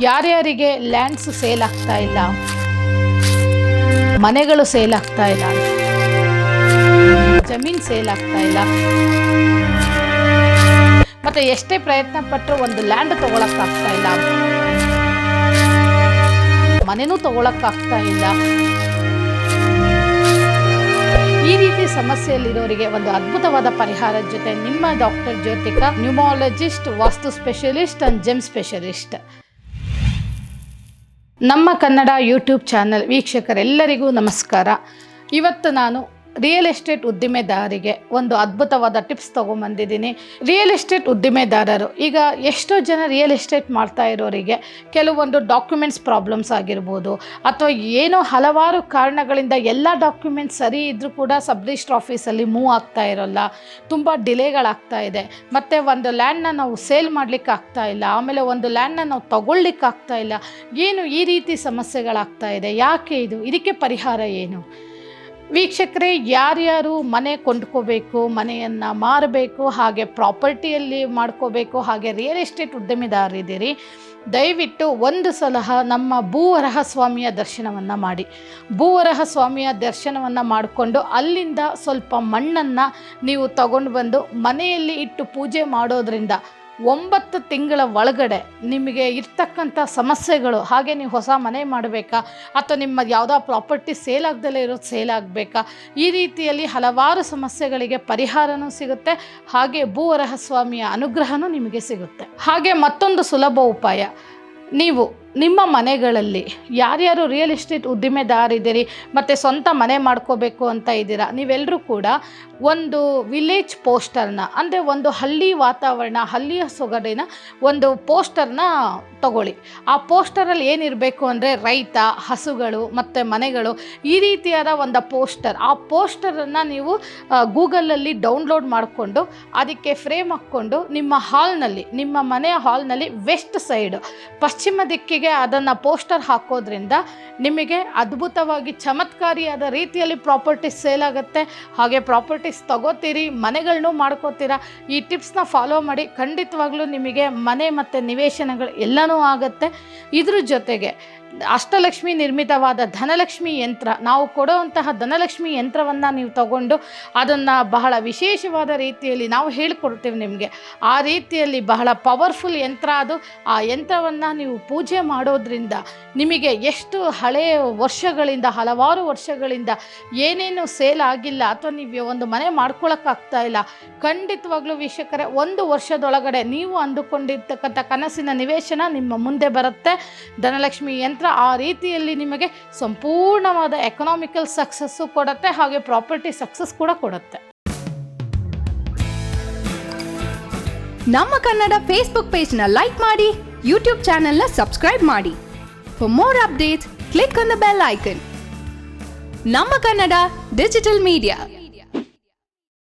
ಯಾರ್ಯಾರಿಗೆ lands sale ಆಗ್ತಾ ಇಲ್ಲ? ಮನೆಗಳು ಸೇಲ್ ಆಗ್ತಾ ಇಲ್ಲ. ಜಮೀನ್ ಸೇಲ್ ಆಗ್ತಾ ಇಲ್ಲ. ಮತ್ತೆ ಎಷ್ಟೇ ಪ್ರಯತ್ನ ಪಟ್ಟರು ಒಂದು ಲ್ಯಾಂಡ್ ತಗೊಳಕ್ಕಾಗ್ತಾ ಇಲ್ಲ. ಮನೆನೂ ತಗೊಳಕ್ಕಾಗ್ತಾ ಇಲ್ಲ. ಈ ರೀತಿ ಸಮಸ್ಯೆಯಲ್ಲಿರೋರಿಗೆ ಒಂದು ಅದ್ಭುತವಾದ ಪರಿಹಾರದ ಜೊತೆ ನಿಮ್ಮ doctor Jyothika numerologist vastu specialist and gem specialist ನಮ್ಮ ಕನ್ನಡ ಯೂಟ್ಯೂಬ್ ಚಾನಲ್ ವೀಕ್ಷಕರೆಲ್ಲರಿಗೂ ನಮಸ್ಕಾರ. ಇವತ್ತು ನಾನು ರಿಯಲ್ ಎಸ್ಟೇಟ್ ಉದ್ದಿಮೆದಾರಿಗೆ ಒಂದು ಅದ್ಭುತವಾದ ಟಿಪ್ಸ್ ತೊಗೊಂಬಂದಿದ್ದೀನಿ. ರಿಯಲ್ ಎಸ್ಟೇಟ್ ಉದ್ದಿಮೆದಾರರು, ಈಗ ಎಷ್ಟೋ ಜನ ರಿಯಲ್ ಎಸ್ಟೇಟ್ ಮಾಡ್ತಾ ಇರೋರಿಗೆ ಕೆಲವೊಂದು ಡಾಕ್ಯುಮೆಂಟ್ಸ್ ಪ್ರಾಬ್ಲಮ್ಸ್ ಆಗಿರ್ಬೋದು, ಅಥವಾ ಏನೋ ಹಲವಾರು ಕಾರಣಗಳಿಂದ ಎಲ್ಲ ಡಾಕ್ಯುಮೆಂಟ್ಸ್ ಸರಿ ಇದ್ದರೂ ಕೂಡ ಸಬ್ ರಿಜಿಸ್ಟ್ರ್ ಆಫೀಸಲ್ಲಿ ಮೂವ್ ಆಗ್ತಾ ಇರೋಲ್ಲ, ತುಂಬ ಡಿಲೇಗಳಾಗ್ತಾ ಇದೆ. ಮತ್ತು ಒಂದು ಲ್ಯಾಂಡ್ನ ನಾವು ಸೇಲ್ ಮಾಡಲಿಕ್ಕೆ ಆಗ್ತಾ ಇಲ್ಲ, ಆಮೇಲೆ ಒಂದು ಲ್ಯಾಂಡ್ನ ನಾವು ತಗೊಳ್ಲಿಕ್ಕೆ ಆಗ್ತಾ ಇಲ್ಲ, ಏನು ಈ ರೀತಿ ಸಮಸ್ಯೆಗಳಾಗ್ತಾ ಇದೆ, ಯಾಕೆ ಇದು? ಇದಕ್ಕೆ ಪರಿಹಾರ ಏನು? ವೀಕ್ಷಕರೇ, ಯಾರ್ಯಾರು ಮನೆ ಕೊಂಡ್ಕೋಬೇಕು, ಮನೆಯನ್ನು ಮಾರಬೇಕು, ಹಾಗೆ ಪ್ರಾಪರ್ಟಿಯಲ್ಲಿ ಮಾಡ್ಕೋಬೇಕು, ಹಾಗೆ ರಿಯಲ್ ಎಸ್ಟೇಟ್ ಉದ್ಯಮಿದಾರರಿದ್ದೀರಿ ದಯವಿಟ್ಟು ಒಂದು ಸಲಹ ನಮ್ಮ ಭೂವರಹ ಸ್ವಾಮಿಯ ದರ್ಶನವನ್ನು ಮಾಡಿ. ಭೂವರಹ ಸ್ವಾಮಿಯ ದರ್ಶನವನ್ನು ಮಾಡಿಕೊಂಡು ಅಲ್ಲಿಂದ ಸ್ವಲ್ಪ ಮಣ್ಣನ್ನು ನೀವು ತಗೊಂಡು ಬಂದು ಮನೆಯಲ್ಲಿ ಇಟ್ಟು ಪೂಜೆ ಮಾಡೋದ್ರಿಂದ ಒಂಬತ್ತು ತಿಂಗಳ ಒಳಗಡೆ ನಿಮಗೆ ಇರ್ತಕ್ಕಂಥ ಸಮಸ್ಯೆಗಳು, ಹಾಗೆ ನೀವು ಹೊಸ ಮನೆ ಮಾಡಬೇಕಾ, ಅಥವಾ ನಿಮ್ಮ ಯಾವುದೋ ಪ್ರಾಪರ್ಟಿ ಸೇಲ್ ಆಗದಲ್ಲೇ ಇರೋದು ಸೇಲ್ ಆಗಬೇಕಾ, ಈ ರೀತಿಯಲ್ಲಿ ಹಲವಾರು ಸಮಸ್ಯೆಗಳಿಗೆ ಪರಿಹಾರನೂ ಸಿಗುತ್ತೆ, ಹಾಗೆ ಭೂವರಹ ಸ್ವಾಮಿಯ ಅನುಗ್ರಹನೂ ನಿಮಗೆ ಸಿಗುತ್ತೆ. ಹಾಗೆ ಮತ್ತೊಂದು ಸುಲಭ ಉಪಾಯ, ನೀವು ನಿಮ್ಮ ಮನೆಗಳಲ್ಲಿ ಯಾರ್ಯಾರು ರಿಯಲ್ ಎಸ್ಟೇಟ್ ಉದ್ದಿಮೆದಾರಿದ್ದೀರಿ, ಮತ್ತು ಸ್ವಂತ ಮನೆ ಮಾಡ್ಕೋಬೇಕು ಅಂತ ಇದ್ದೀರಾ? ನೀವೆಲ್ಲರೂ ಕೂಡ ಒಂದು ವಿಲೇಜ್ ಪೋಸ್ಟರ್ನ ಅಂದರೆ ಒಂದು ಹಳ್ಳಿ ವಾತಾವರಣ ಹಳ್ಳಿಯ ಸೊಗಡಿನ ಒಂದು ಪೋಸ್ಟರ್ನ ತಗೊಳ್ಳಿ. ಆ ಪೋಸ್ಟರಲ್ಲಿ ಏನಿರಬೇಕು ಅಂದರೆ ರೈತ, ಹಸುಗಳು ಮತ್ತು ಮನೆಗಳು, ಈ ರೀತಿಯಾದ ಒಂದು ಪೋಸ್ಟರ್ ಆ ಪೋಸ್ಟರನ್ನು ನೀವು ಗೂಗಲಲ್ಲಿ ಡೌನ್ಲೋಡ್ ಮಾಡಿಕೊಂಡು, ಅದಕ್ಕೆ ಫ್ರೇಮ್ ಹಾಕ್ಕೊಂಡು ನಿಮ್ಮ ಹಾಲ್ನಲ್ಲಿ ನಿಮ್ಮ ಮನೆಯ ಹಾಲ್ನಲ್ಲಿ ವೆಸ್ಟ್ ಸೈಡ್ ಪಶ್ಚಿಮ ದಿಕ್ಕಿಗೆ ಅದನ್ನು ಪೋಸ್ಟರ್ ಹಾಕೋದ್ರಿಂದ ನಿಮಗೆ ಅದ್ಭುತವಾಗಿ ಚಮತ್ಕಾರಿಯಾದ ರೀತಿಯಲ್ಲಿ ಪ್ರಾಪರ್ಟೀಸ್ ಸೇಲ್ ಆಗುತ್ತೆ. ಹಾಗೆ ಪ್ರಾಪರ್ಟೀಸ್ ತಗೋತೀರಿ ಮನೆಗಳನ್ನೂ ಮಾಡ್ಕೋತೀರಾ, ಈ ಟಿಪ್ಸ್ನ ಫಾಲೋ ಮಾಡಿ ಖಂಡಿತವಾಗ್ಲೂ ನಿಮಗೆ ಮನೆ ಮತ್ತು ನಿವೇಶನಗಳು ಎಲ್ಲನೂ ಆಗುತ್ತೆ. ಇದ್ರ ಜೊತೆಗೆ ಅಷ್ಟಲಕ್ಷ್ಮಿ ನಿರ್ಮಿತವಾದ ಧನಲಕ್ಷ್ಮಿ ಯಂತ್ರ, ನಾವು ಕೊಡುವಂತಹ ಧನಲಕ್ಷ್ಮಿ ಯಂತ್ರವನ್ನು ನೀವು ತಗೊಂಡು ಅದನ್ನು ಬಹಳ ವಿಶೇಷವಾದ ರೀತಿಯಲ್ಲಿ ನಾವು ಹೇಳಿಕೊಡ್ತೀವಿ ನಿಮಗೆ. ಆ ರೀತಿಯಲ್ಲಿ ಬಹಳ ಪವರ್ಫುಲ್ ಯಂತ್ರ ಅದು. ಆ ಯಂತ್ರವನ್ನು ನೀವು ಪೂಜೆ ಮಾಡೋದ್ರಿಂದ ನಿಮಗೆ ಎಷ್ಟು ಹಳೆಯ ವರ್ಷಗಳಿಂದ, ಹಲವಾರು ವರ್ಷಗಳಿಂದ ಏನೇನು ಸೇಲ್ ಆಗಿಲ್ಲ ಅಥವಾ ನೀವು ಒಂದು ಮನೆ ಮಾಡ್ಕೊಳಕ್ಕಾಗ್ತಾ ಇಲ್ಲ, ಖಂಡಿತವಾಗ್ಲೂ ವೀಕ್ಷಕರೇ ಒಂದು ವರ್ಷದೊಳಗಡೆ ನೀವು ಅಂದುಕೊಂಡಿರ್ತಕ್ಕಂಥ ಕನಸಿನ ನಿವೇಶನ ನಿಮ್ಮ ಮುಂದೆ ಬರುತ್ತೆ. ಧನಲಕ್ಷ್ಮಿ ಯಂತ್ರ ಆ ರೀತಿಯಲ್ಲಿ ನಿಮಗೆ ಸಂಪೂರ್ಣವಾದ ಎಕನಾಮಿಕಲ್ ಸಕ್ಸಸ್ಸು ಕೊಡುತ್ತೆ, ಹಾಗೆ ಪ್ರಾಪರ್ಟಿ ಸಕ್ಸಸ್ ಕೂಡ ಕೊಡುತ್ತೆ. ನಮ್ಮ ಕನ್ನಡ ಫೇಸ್ಬುಕ್ ಪೇಜ್ನ ಲೈಕ್ ಮಾಡಿ ಯೂಟ್ಯೂಬ್ ಚಾನೆಲ್ನ ಸಬ್ಸ್ಕ್ರೈಬ್ ಮಾಡಿ. For more updates click on the bell icon ನಮ್ಮ ಕನ್ನಡ ಡಿಜಿಟಲ್ ಮೀಡಿಯಾ